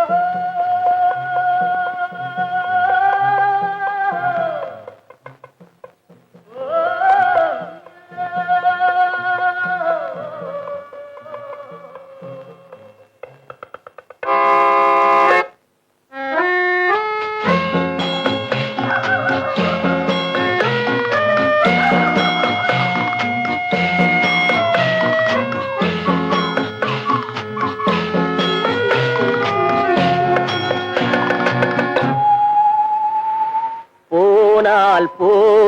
போனால்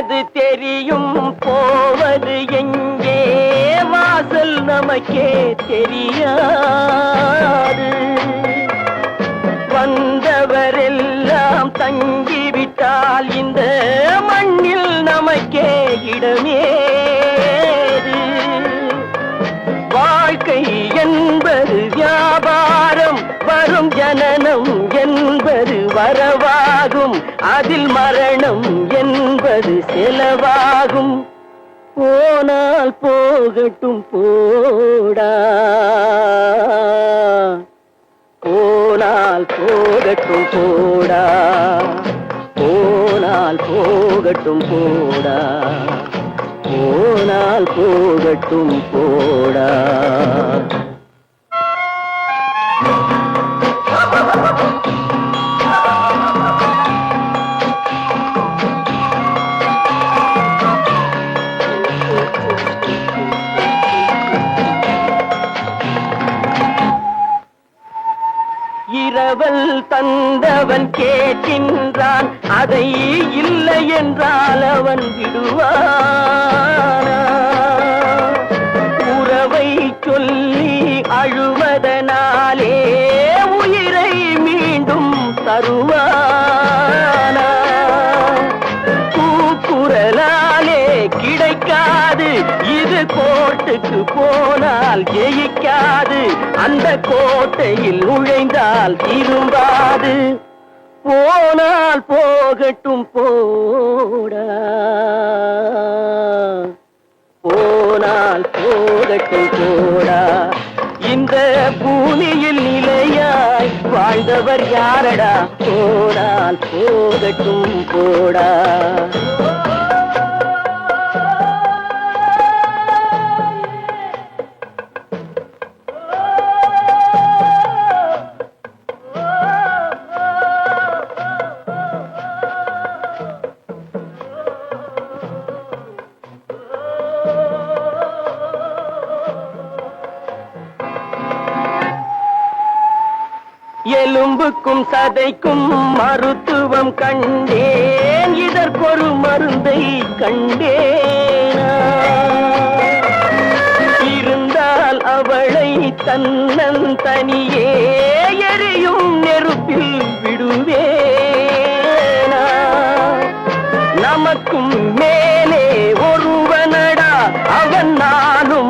வந்தது தெரியும் போவது எங்கே? வாசல் நமக்கே தெரியாது. வந்தவரெல்லாம் தங்கிவிட்டால் இந்த மண்ணில் நமக்கே இடமே வாழ்க்கை என்பது வியாபாரம் வரும் ஜனனம் என்பது வரவா வரவாகும் அதில் மரணம் என்பது செலவாகும். போனால் போகட்டும் போடா. போனால் போகட்டும் போடா. போனால் போகட்டும் போடா. போனால் போகட்டும் போடா. இரவல் தந்தவன் கேட்கின்றான் அதை இல்லை என்றால் அவன் விடுவான்? உறவை சொல்லி கிடைக்காது இது கோட்டுக்கு போனால் ஜெயிக்காது. அந்த கோட்டையில் நுழைந்தால் திரும்பாது. போனால் போகட்டும் போடா. போனால் போகட்டும் போடா. இந்த பூமியில் நிலையாய் வாழ்ந்தவர் யாரடா? போனால் போகட்டும் போடா. எலும்புக்கும் சதைக்கும் மருத்துவம் கண்டேன். இதற்கொரு மருந்தை கண்டேன். இருந்தால் அவளை தன்னன் தனியே எரியும் நெருப்பில் விடுவேனா. நமக்கும் மேலே ஒருவனடா. அவன் நானும்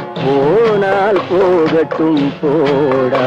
போனால் போகட்டும் போடா.